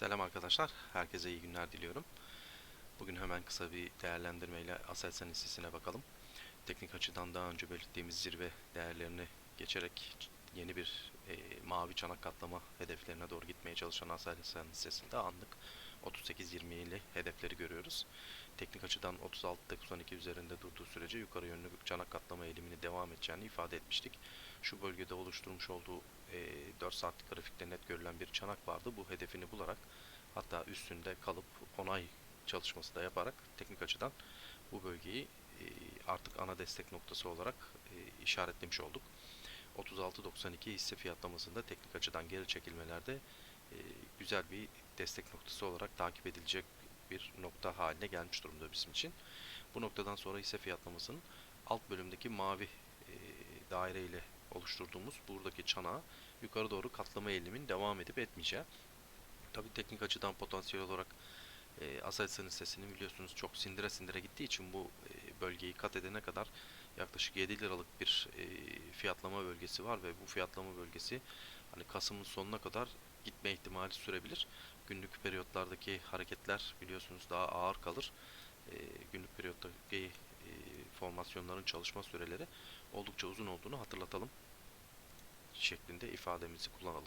Selam arkadaşlar. Herkese iyi günler diliyorum. Bugün hemen kısa bir değerlendirmeyle Aselsan hissesine bakalım. Teknik açıdan daha önce belirttiğimiz zirve değerlerini geçerek yeni bir e, mavi çanak katlama hedeflerine doğru gitmeye çalışan Aselsan hissesinde anlık 38-20 ile hedefleri görüyoruz. Teknik açıdan 36-92 üzerinde durduğu sürece yukarı yönlü çanak katlama eğilimini devam edeceğini ifade etmiştik. Şu bölgede oluşturmuş olduğu e, 4 saatlik grafikte net görülen bir çanak vardı. Bu hedefini bularak hatta üstünde kalıp onay çalışması da yaparak teknik açıdan bu bölgeyi e, artık ana destek noktası olarak e, işaretlemiş olduk. 36.92 hisse fiyatlamasında teknik açıdan geri çekilmelerde e, güzel bir destek noktası olarak takip edilecek bir nokta haline gelmiş durumda bizim için. Bu noktadan sonra hisse fiyatlamasının alt bölümdeki mavi e, daire ile oluşturduğumuz buradaki çanağı yukarı doğru katlama eğilimin devam edip etmeyeceği. Tabi teknik açıdan potansiyel olarak e, Aselsan hissesini biliyorsunuz çok sindire sindire gittiği için bu e, bölgeyi kat edene kadar yaklaşık 7 liralık bir e, fiyatlama bölgesi var ve bu fiyatlama bölgesi hani Kasım'ın sonuna kadar gitme ihtimali sürebilir. Günlük periyotlardaki hareketler biliyorsunuz daha ağır kalır. E, günlük periyottaki e, formasyonların çalışma süreleri oldukça uzun olduğunu hatırlatalım şeklinde ifademizi kullanalım.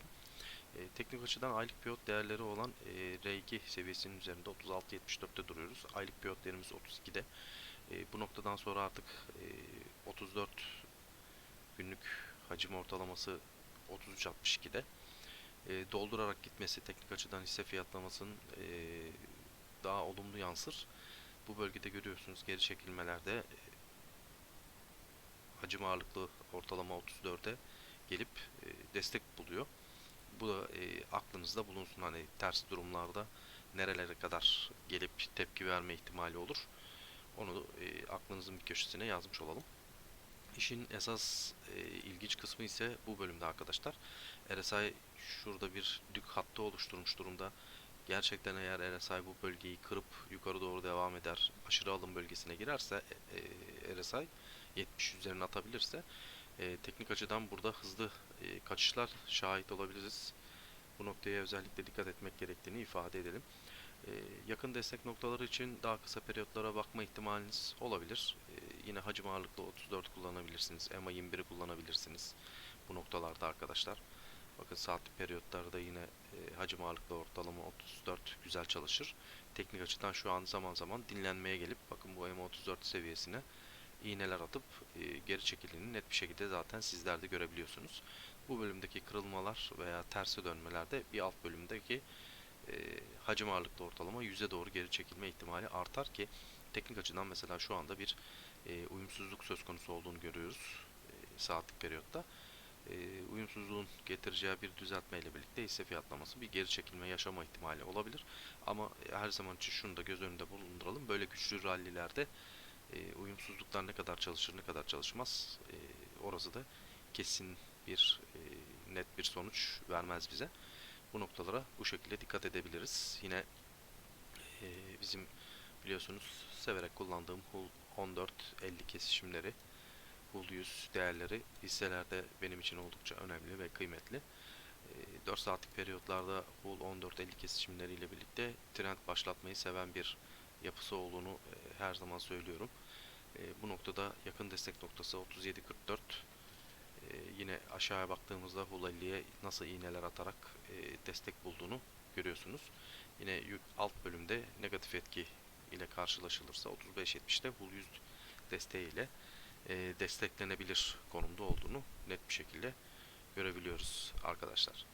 E, teknik açıdan aylık piyot değerleri olan e, R2 seviyesinin üzerinde 36.74'te duruyoruz. Aylık piyot değerimiz 32'de. E, bu noktadan sonra artık e, 34 günlük hacim ortalaması 33.62'de. E, doldurarak gitmesi teknik açıdan hisse fiyatlamasının e, daha olumlu yansır. Bu bölgede görüyorsunuz geri çekilmelerde e, hacim ağırlıklı ortalama 34'e gelip e, destek buluyor. Bu da e, aklınızda bulunsun hani ters durumlarda nerelere kadar gelip tepki verme ihtimali olur. Onu e, aklınızın bir köşesine yazmış olalım. İşin esas e, ilginç kısmı ise bu bölümde arkadaşlar. RSI şurada bir dük hattı oluşturmuş durumda. Gerçekten eğer RSI bu bölgeyi kırıp yukarı doğru devam eder, aşırı alım bölgesine girerse e, e, RSI 70 üzerine atabilirse e, teknik açıdan burada hızlı e, kaçışlar şahit olabiliriz. Bu noktaya özellikle dikkat etmek gerektiğini ifade edelim. E, yakın destek noktaları için daha kısa periyotlara bakma ihtimaliniz olabilir. Yine hacim ağırlıklı 34 kullanabilirsiniz. EMA 21'i kullanabilirsiniz. Bu noktalarda arkadaşlar. Bakın saatlik periyotlarda yine e, hacim ağırlıklı ortalama 34 güzel çalışır. Teknik açıdan şu an zaman zaman dinlenmeye gelip bakın bu EMA 34 seviyesine iğneler atıp e, geri çekildiğini net bir şekilde zaten sizler de görebiliyorsunuz. Bu bölümdeki kırılmalar veya terse dönmelerde bir alt bölümdeki e, hacim ağırlıklı ortalama yüze doğru geri çekilme ihtimali artar ki teknik açıdan mesela şu anda bir e, uyumsuzluk söz konusu olduğunu görüyoruz e, saatlik periyotta. E, uyumsuzluğun getireceği bir düzeltme ile birlikte hisse fiyatlaması bir geri çekilme yaşama ihtimali olabilir. Ama her zaman için şunu da göz önünde bulunduralım. Böyle güçlü rallilerde e, uyumsuzluklar ne kadar çalışır ne kadar çalışmaz e, orası da kesin bir e, net bir sonuç vermez bize. Bu noktalara bu şekilde dikkat edebiliriz. Yine e, bizim biliyorsunuz severek kullandığım Hull 14 50 kesişimleri Hull 100 değerleri hisselerde benim için oldukça önemli ve kıymetli. E, 4 saatlik periyotlarda Hull 14 50 kesişimleriyle birlikte trend başlatmayı seven bir yapısı olduğunu e, her zaman söylüyorum. E, bu noktada yakın destek noktası 37.44. E, yine aşağıya baktığımızda Hull 50'ye nasıl iğneler atarak e, destek bulduğunu görüyorsunuz. Yine alt bölümde negatif etki ile karşılaşılırsa 35.70'te Hull 100 desteği ile e, desteklenebilir konumda olduğunu net bir şekilde görebiliyoruz arkadaşlar.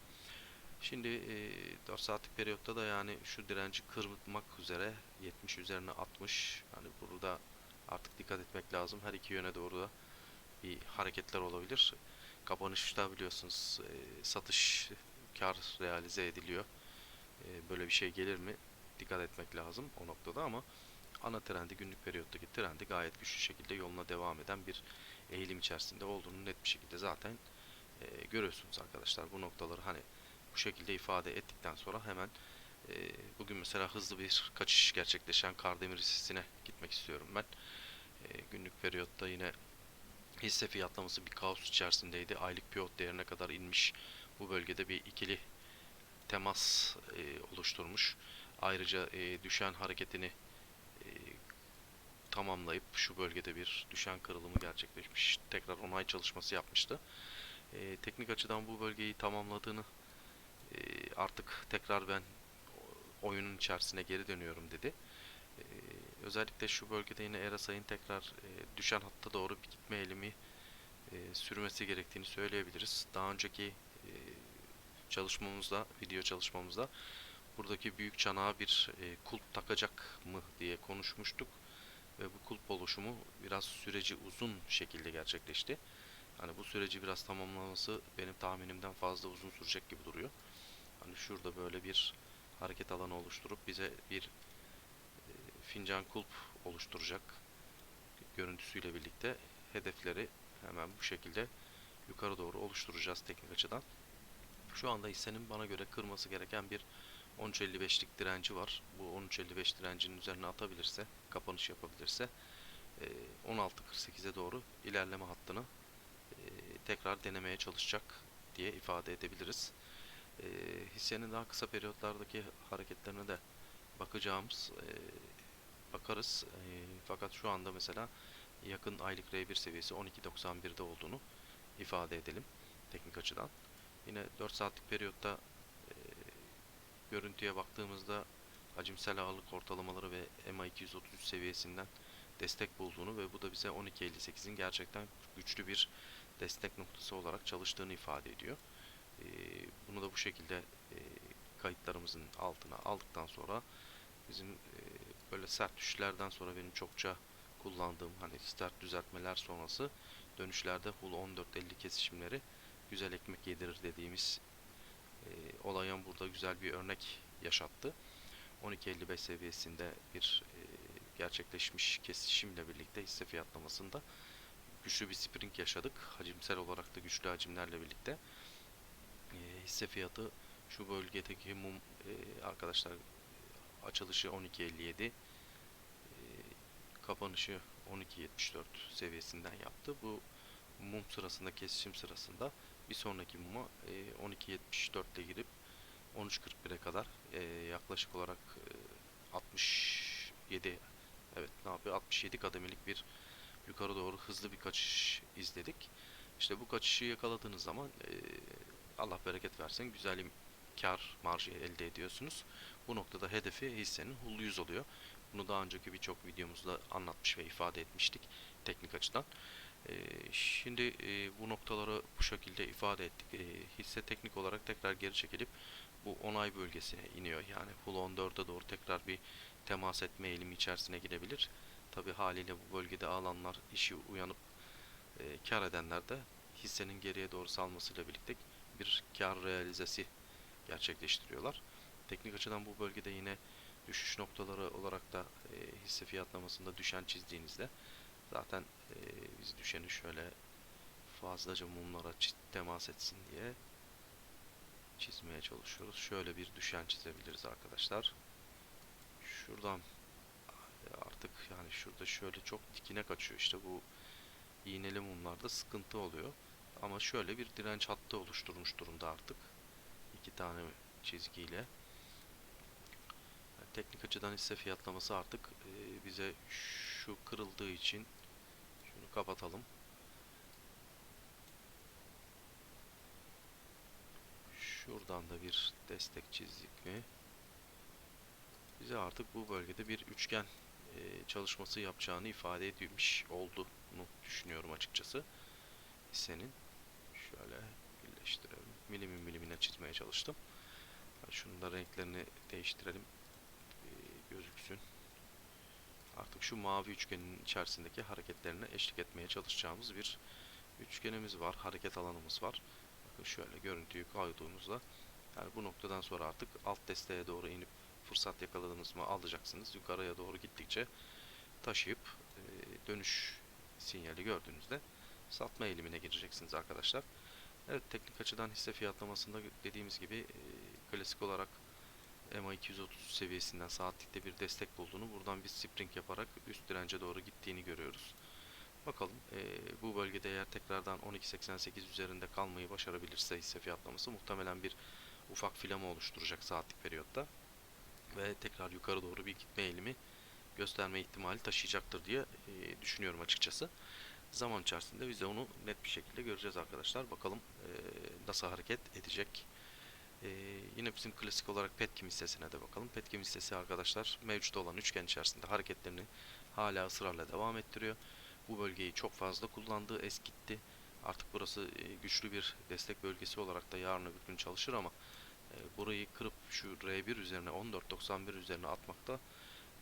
Şimdi e, 4 saatlik periyotta da yani şu direnci kırmak üzere 70 üzerine 60 yani burada artık dikkat etmek lazım. Her iki yöne doğru da bir hareketler olabilir. Kapanışta biliyorsunuz e, satış kar realize ediliyor. E, böyle bir şey gelir mi? Dikkat etmek lazım o noktada ama ana trendi günlük periyottaki trendi gayet güçlü şekilde yoluna devam eden bir eğilim içerisinde olduğunu net bir şekilde zaten e, görüyorsunuz arkadaşlar. Bu noktaları hani bu şekilde ifade ettikten sonra hemen e, bugün mesela hızlı bir kaçış gerçekleşen Kardemir hissesine gitmek istiyorum ben. E, günlük periyotta yine hisse fiyatlaması bir kaos içerisindeydi. Aylık piyot değerine kadar inmiş. Bu bölgede bir ikili temas e, oluşturmuş. Ayrıca e, düşen hareketini e, tamamlayıp şu bölgede bir düşen kırılımı gerçekleşmiş. Tekrar onay çalışması yapmıştı. E, teknik açıdan bu bölgeyi tamamladığını e, artık tekrar ben oyunun içerisine geri dönüyorum dedi. Özellikle şu bölgede yine Erasay'ın tekrar e, düşen hatta doğru bir gitme eğilimi e, sürmesi gerektiğini söyleyebiliriz. Daha önceki e, çalışmamızda, video çalışmamızda buradaki büyük çanağa bir e, kulp takacak mı diye konuşmuştuk. Ve bu kulp oluşumu biraz süreci uzun şekilde gerçekleşti. Hani bu süreci biraz tamamlaması benim tahminimden fazla uzun sürecek gibi duruyor. Hani şurada böyle bir hareket alanı oluşturup bize bir fincan kulp oluşturacak görüntüsüyle birlikte hedefleri hemen bu şekilde yukarı doğru oluşturacağız teknik açıdan. Şu anda hissenin bana göre kırması gereken bir 13.55'lik direnci var. Bu 13.55 direncinin üzerine atabilirse, kapanış yapabilirse e, 16.48'e doğru ilerleme hattını e, tekrar denemeye çalışacak diye ifade edebiliriz. E, hissenin daha kısa periyotlardaki hareketlerine de bakacağımız e, bakarız. E, fakat şu anda mesela yakın aylık R1 seviyesi 12.91'de olduğunu ifade edelim teknik açıdan. Yine 4 saatlik periyotta e, görüntüye baktığımızda hacimsel ağırlık ortalamaları ve MA233 seviyesinden destek bulduğunu ve bu da bize 12.58'in gerçekten güçlü bir destek noktası olarak çalıştığını ifade ediyor. E, bunu da bu şekilde e, kayıtlarımızın altına aldıktan sonra bizim e, böyle sert düşüşlerden sonra benim çokça kullandığım hani start düzeltmeler sonrası dönüşlerde Hull 14.50 kesişimleri güzel ekmek yedirir dediğimiz e, olayın burada güzel bir örnek yaşattı. 12.55 seviyesinde bir e, gerçekleşmiş kesişimle birlikte hisse fiyatlamasında güçlü bir spring yaşadık. Hacimsel olarak da güçlü hacimlerle birlikte e, hisse fiyatı şu bölgedeki mum e, arkadaşlar açılışı 12.57 e, kapanışı 12.74 seviyesinden yaptı. Bu mum sırasında kesişim sırasında bir sonraki muma e, 12.74 ile girip 13.41'e kadar yaklaşık olarak e, 67 evet ne yapıyor 67 kademelik bir yukarı doğru hızlı bir kaçış izledik. İşte bu kaçışı yakaladığınız zaman Allah bereket versin güzel kar marjı elde ediyorsunuz. Bu noktada hedefi hissenin hull 100 oluyor. Bunu daha önceki birçok videomuzda anlatmış ve ifade etmiştik teknik açıdan. Ee, şimdi e, bu noktaları bu şekilde ifade ettik. Ee, hisse teknik olarak tekrar geri çekilip bu onay bölgesine iniyor. Yani Hull 14'e doğru tekrar bir temas etme eğilimi içerisine girebilir. Tabi haliyle bu bölgede alanlar işi uyanıp e, kar edenler de hissenin geriye doğru salmasıyla birlikte bir kar realizesi gerçekleştiriyorlar. Teknik açıdan bu bölgede yine düşüş noktaları olarak da e, hisse fiyatlamasında düşen çizdiğinizde zaten e, biz düşeni şöyle fazlaca mumlara temas etsin diye çizmeye çalışıyoruz. Şöyle bir düşen çizebiliriz arkadaşlar. Şuradan artık yani şurada şöyle çok dikine kaçıyor. İşte bu iğneli mumlarda sıkıntı oluyor. Ama şöyle bir direnç hattı oluşturmuş durumda artık. iki tane çizgiyle teknik açıdan hisse fiyatlaması artık e, bize şu kırıldığı için şunu kapatalım. Şuradan da bir destek çizdik mi? Bize artık bu bölgede bir üçgen e, çalışması yapacağını ifade edilmiş olduğunu düşünüyorum açıkçası. Hissenin şöyle birleştirelim. Milimin milimine çizmeye çalıştım. Şunun da renklerini değiştirelim gözüksün. Artık şu mavi üçgenin içerisindeki hareketlerine eşlik etmeye çalışacağımız bir üçgenimiz var. Hareket alanımız var. Bakın şöyle görüntüyü koyduğunuzda yani bu noktadan sonra artık alt desteğe doğru inip fırsat yakaladınız mı alacaksınız. Yukarıya doğru gittikçe taşıyıp e, dönüş sinyali gördüğünüzde satma eğilimine gireceksiniz arkadaşlar. Evet teknik açıdan hisse fiyatlamasında dediğimiz gibi e, klasik olarak MA 230 seviyesinden saatlikte bir destek bulduğunu buradan bir spring yaparak üst dirence doğru gittiğini görüyoruz. Bakalım e, bu bölgede eğer tekrardan 12.88 üzerinde kalmayı başarabilirse hisse fiyatlaması muhtemelen bir ufak filama oluşturacak saatlik periyotta ve tekrar yukarı doğru bir gitme eğilimi gösterme ihtimali taşıyacaktır diye e, düşünüyorum açıkçası. Zaman içerisinde biz de onu net bir şekilde göreceğiz arkadaşlar. Bakalım e, nasıl hareket edecek. E, yine bizim klasik olarak Petkim hissesine de bakalım. Petkim hissesi arkadaşlar mevcut olan üçgen içerisinde hareketlerini hala ısrarla devam ettiriyor. Bu bölgeyi çok fazla kullandı, eskitti. Artık burası e, güçlü bir destek bölgesi olarak da yarın öbür gün çalışır ama e, burayı kırıp şu R1 üzerine 14.91 üzerine atmakta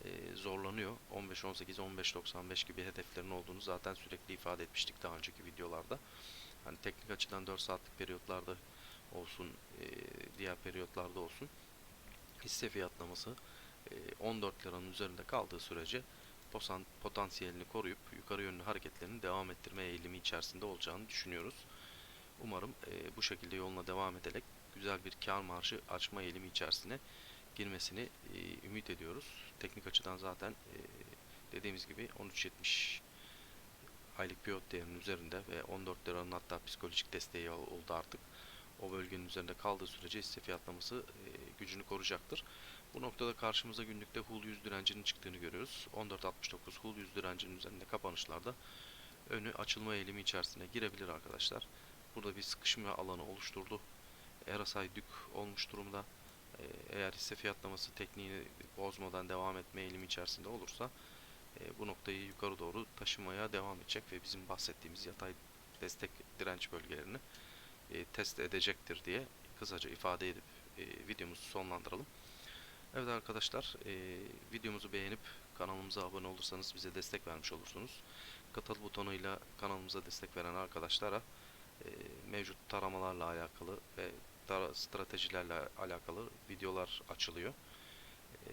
e, zorlanıyor. 15-18, 15-95 gibi hedeflerin olduğunu zaten sürekli ifade etmiştik daha önceki videolarda. Hani teknik açıdan 4 saatlik periyotlarda olsun, e, diğer periyotlarda olsun hisse fiyatlaması e, 14 liranın üzerinde kaldığı sürece potansiyelini koruyup yukarı yönlü hareketlerini devam ettirme eğilimi içerisinde olacağını düşünüyoruz. Umarım e, bu şekilde yoluna devam ederek güzel bir kar marjı açma eğilimi içerisine girmesini e, ümit ediyoruz. Teknik açıdan zaten e, dediğimiz gibi 13.70 aylık pivot değerinin üzerinde ve 14 liranın hatta psikolojik desteği ol- oldu artık. O bölgenin üzerinde kaldığı sürece hisse fiyatlaması e, gücünü koruyacaktır. Bu noktada karşımıza günlükte HUL 100 direncinin çıktığını görüyoruz. 14.69 HUL 100 direncinin üzerinde kapanışlarda önü açılma eğilimi içerisine girebilir arkadaşlar. Burada bir sıkışma alanı oluşturdu. RSI dük olmuş durumda. Eğer hisse fiyatlaması tekniğini bozmadan devam etme eğilimi içerisinde olursa bu noktayı yukarı doğru taşımaya devam edecek ve bizim bahsettiğimiz yatay destek direnç bölgelerini e, test edecektir diye kısaca ifade edip e, videomuzu sonlandıralım. Evet arkadaşlar e, videomuzu beğenip kanalımıza abone olursanız bize destek vermiş olursunuz. Katıl butonuyla kanalımıza destek veren arkadaşlara e, mevcut taramalarla alakalı ve tara- stratejilerle alakalı videolar açılıyor. E,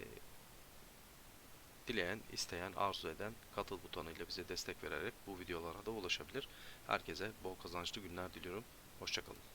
dileyen, isteyen, arzu eden katıl butonuyla bize destek vererek bu videolara da ulaşabilir. Herkese bol kazançlı günler diliyorum. Hoşçakalın.